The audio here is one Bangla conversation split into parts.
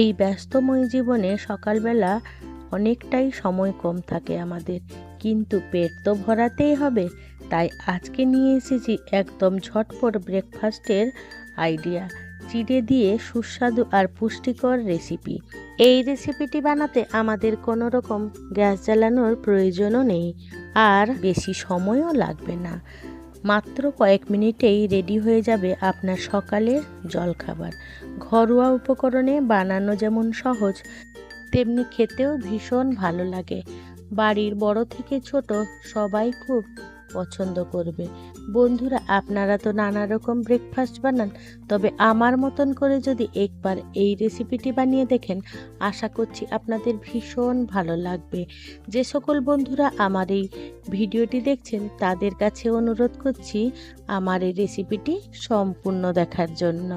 এই ব্যস্তময় জীবনে সকালবেলা অনেকটাই সময় কম থাকে আমাদের। কিন্তু পেট তো ভরাতেই হবে, তাই আজকে নিয়ে এসেছি একদম ঝটপট ব্রেকফাস্টের আইডিয়া। চিড়ে দিয়ে সুস্বাদু আর পুষ্টিকর রেসিপি। এই রেসিপিটি বানাতে আমাদের কোনো রকম গ্যাস জ্বালানোর প্রয়োজনও নেই, আর বেশি সময়ও লাগবে না। মাত্র কয়েক মিনিটেই রেডি হয়ে যাবে আপনার সকালের জলখাবার। ঘরোয়া উপকরণে বানানো যেমন সহজ, তেমনি খেতেও ভীষণ ভালো লাগে। বাড়ির বড় থেকে ছোট সবাই খুব পছন্দ করবে। বন্ধুরা, আপনারা তো নানা রকম ব্রেকফাস্ট বানান, তবে আমার মতন করে যদি একবার এই রেসিপিটি বানিয়ে দেখেন, আশা করছি আপনাদের ভীষণ ভালো লাগবে। যে সকল বন্ধুরা আমার এই ভিডিওটি দেখছেন, তাদের কাছে অনুরোধ করছি আমার এই রেসিপিটি সম্পূর্ণ দেখার জন্য।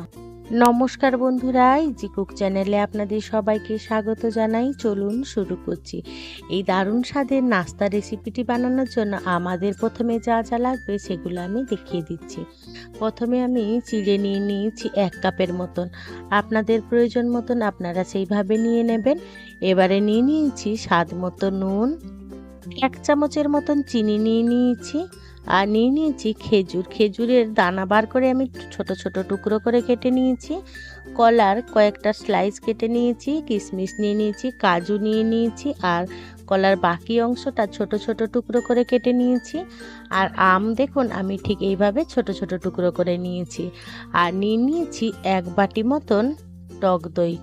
নমস্কার বন্ধুরা ইজি কুক চ্যানেলে আপনাদের সবাইকে স্বাগত জানাই। চলুন শুরু করছি। এই দারুণ স্বাদের নাস্তা রেসিপিটি বানানোর জন্য আমাদের প্রথমে যা যা লাগবে সেগুলো আমি দেখিয়ে দিচ্ছি। প্রথমে আমি চিড়ে নিয়ে নিয়েছি এক কাপের মতন। আপনাদের প্রয়োজন মতন আপনারা সেইভাবে নিয়ে নেবেন। এবারে নিয়ে নিয়েছি স্বাদ মতো নুন, এক চামচের মতন চিনি নিয়ে নিয়েছি। আর নিয়ে নিয়েছি খেজুর। খেজুরের দানা বার করে আমি ছোট ছোট টুকরো করে কেটে নিয়েছি। কলার কয়েকটা স্লাইস কেটে নিয়েছি কিশমিশ নিয়ে নিয়েছি, কাজু নিয়ে নিয়েছি আর কলার বাকি অংশটা ছোট ছোট টুকরো করে কেটে নিয়েছি। আর আম দেখুন, আমি ঠিক এইভাবে ছোট ছোট টুকরো করে নিয়েছি। আর নিয়ে নিয়েছি এক বাটি মতন টক দই,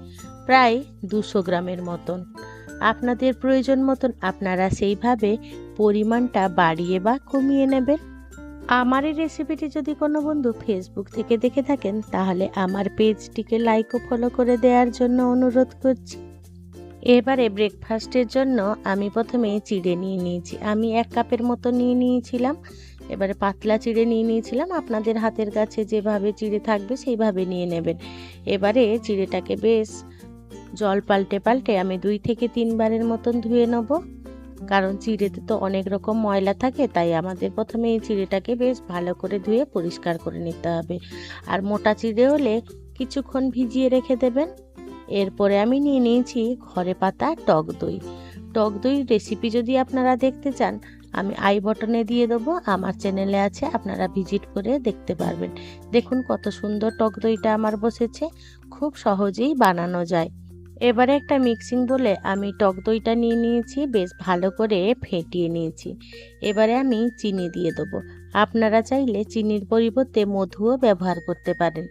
প্রায় দুশো গ্রামের মতন। আপনাদের প্রয়োজন মতন আপনারা সেইভাবে পরিমাণটা বাড়িয়ে বা কমিয়ে নেবেন। আমার এই রেসিপিটি যদি কোনো বন্ধু ফেসবুক থেকে দেখে থাকেন, তাহলে আমার পেজটিকে লাইক ও ফলো করে দেওয়ার জন্য অনুরোধ করছি। এবারে ব্রেকফাস্টের জন্য আমি প্রথমে চিড়ে নিয়ে নিয়েছি। আমি এক কাপের মতো নিয়ে নিয়েছিলাম। এবারে পাতলা চিড়ে নিয়ে নিয়েছিলাম। আপনাদের হাতের কাছে যেভাবে চিড়ে থাকবে সেইভাবে নিয়ে নেবেন। এবারে চিড়েটাকে বেশ জল পাল্টে পাল্টে আমি দুই থেকে তিনবারের মতন ধুয়ে নেব। কারণ চিড়েতে তো অনেক রকম ময়লা থাকে, তাই আমাদের প্রথমে এই চিড়েটাকে বেশ ভালো করে ধুয়ে পরিষ্কার করে নিতে হবে। আর মোটা চিড়ে হলে কিছুক্ষণ ভিজিয়ে রেখে দেবেন। এরপরে আমি নিয়ে নিয়েছি ঘরে পাতা টক দই। টক দই রেসিপি যদি আপনারা দেখতে চান, আমি আই বটনে দিয়ে দেবো, আমার চ্যানেলে আছে, আপনারা ভিজিট করে দেখতে পারবেন। দেখুন কত সুন্দর টক দইটা আমার বসেছে, খুব সহজেই বানানো যায়। এবারে একটা মিক্সিং বলে আমি টক দইটা নিয়ে নিয়েছি, বেশ ভালো করে ফেটিয়ে নিয়েছি। এবারে আমি চিনি দিয়ে দেবো। আপনারা চাইলে চিনির পরিবর্তে মধুও ব্যবহার করতে পারেন।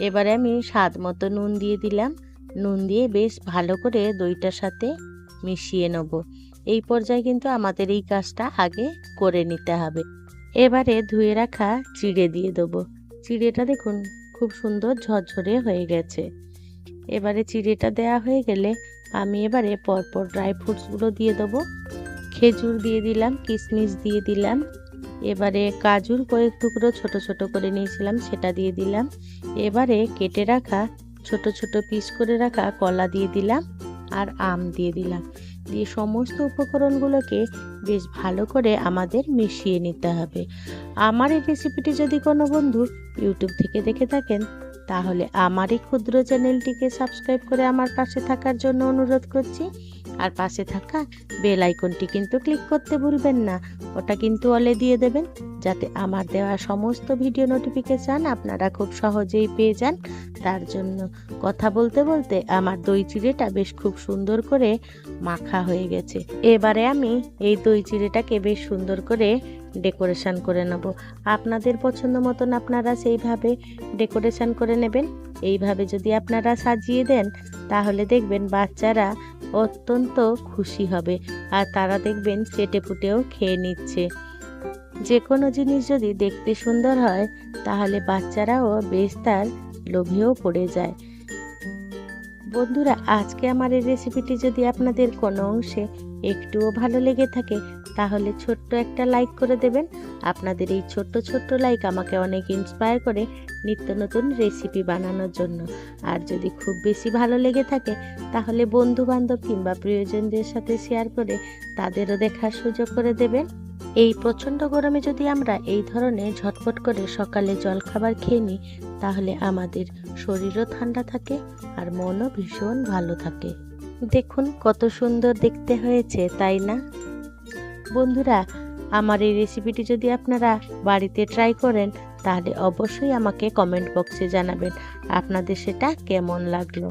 এবারে আমি স্বাদ মতো নুন দিয়ে দিলাম। নুন দিয়ে বেশ ভালো করে দইটার সাথে মিশিয়ে নেব। এই পর্যায়ে কিন্তু আমাদের এই কাজটা আগে করে নিতে হবে। এবারে ধুয়ে রাখা চিড়ে দিয়ে দেবো। চিড়েটা দেখুন, খুব সুন্দর ঝরঝরে হয়ে গেছে। এবারে চিড়েটা দেয়া হয়ে গেলে আমি এবারে পরপর ড্রাই ফ্রুটসগুলো দিয়ে দেবো। খেজুর দিয়ে দিলাম কিশমিশ দিয়ে দিলাম। এবারে কাজুর কয়েক টুকরো ছোট ছোট করে নিয়েছিলাম, সেটা দিয়ে দিলাম। এবারে কেটে রাখা ছোট ছোট পিস করে রাখা কলা দিয়ে দিলাম আর আম দিয়ে দিলাম। দিয়ে সমস্ত উপকরণগুলোকে বেশ ভালো করে আমাদের মিশিয়ে নিতে হবে। আমার এই রেসিপিটি যদি কোনো বন্ধু ইউটিউব থেকে দেখে থাকেন তাহলে আমার এই ক্ষুদ্র চ্যানেলটিকে সাবস্ক্রাইব করে আমার পাশে থাকার জন্য অনুরোধ করছি। আর পাশে থাকা বেল আইকনটি কিন্তু ক্লিক করতে ভুলবেন না। ওটা কিন্তু অলে দিয়ে দেবেন। যাতে আমার দেওয়া সমস্ত ভিডিও নোটিফিকেশান আপনারা খুব সহজেই পেয়ে যান। তার জন্য কথা বলতে বলতে আমার দই চিড়েটা বেশ খুব সুন্দর করে মাখা হয়ে গেছে। এবারে আমি এই দই চিড়েটাকে বেশ সুন্দর করে ডেকোরেশন করে নেব। আপনাদের পছন্দ মতন আপনারা সেইভাবে ডেকোরেশন করে নেবেন। এইভাবে যদি আপনারা সাজিয়ে দেন, তাহলে দেখবেন বাচ্চারা অত্যন্ত খুশি হবে। আর তারা দেখবেন চেটে পুটেও খেয়ে নিচ্ছে। যে কোনো জিনিস যদি দেখতে সুন্দর হয়, তাহলে বাচ্চারাও বেশ তার লোভেও পড়ে যায়। বন্ধুরা, আজকে আমার এই রেসিপিটি যদি আপনাদের কোনো অংশে একটুও ভালো লেগে থাকে, তাহলে ছোট্ট একটা লাইক করে দেবেন। আপনাদের এই ছোট্ট ছোট্ট লাইক আমাকে অনেক ইন্সপায়ার করে নিত্য নতুন রেসিপি বানানোর জন্য। আর যদি খুব বেশি ভালো লেগে থাকে, তাহলে বন্ধু বান্ধব কিংবা প্রিয়জনদের সাথে শেয়ার করে তাদেরও দেখার সুযোগ করে দেবেন। এই প্রচণ্ড গরমে যদি আমরা এই ধরনের ঝটপট করে সকালে জলখাবার খেয়ে নিই, তাহলে আমাদের শরীরও ঠান্ডা থাকে আর মনও ভীষণ ভালো থাকে। দেখুন কত সুন্দর দেখতে হয়েছে, তাই না? বন্ধুরা, আমার এই রেসিপিটি যদি আপনারা বাড়িতে ট্রাই করেন, তাহলে অবশ্যই আমাকে কমেন্ট বক্সে জানাবেন আপনাদের সেটা কেমন লাগল।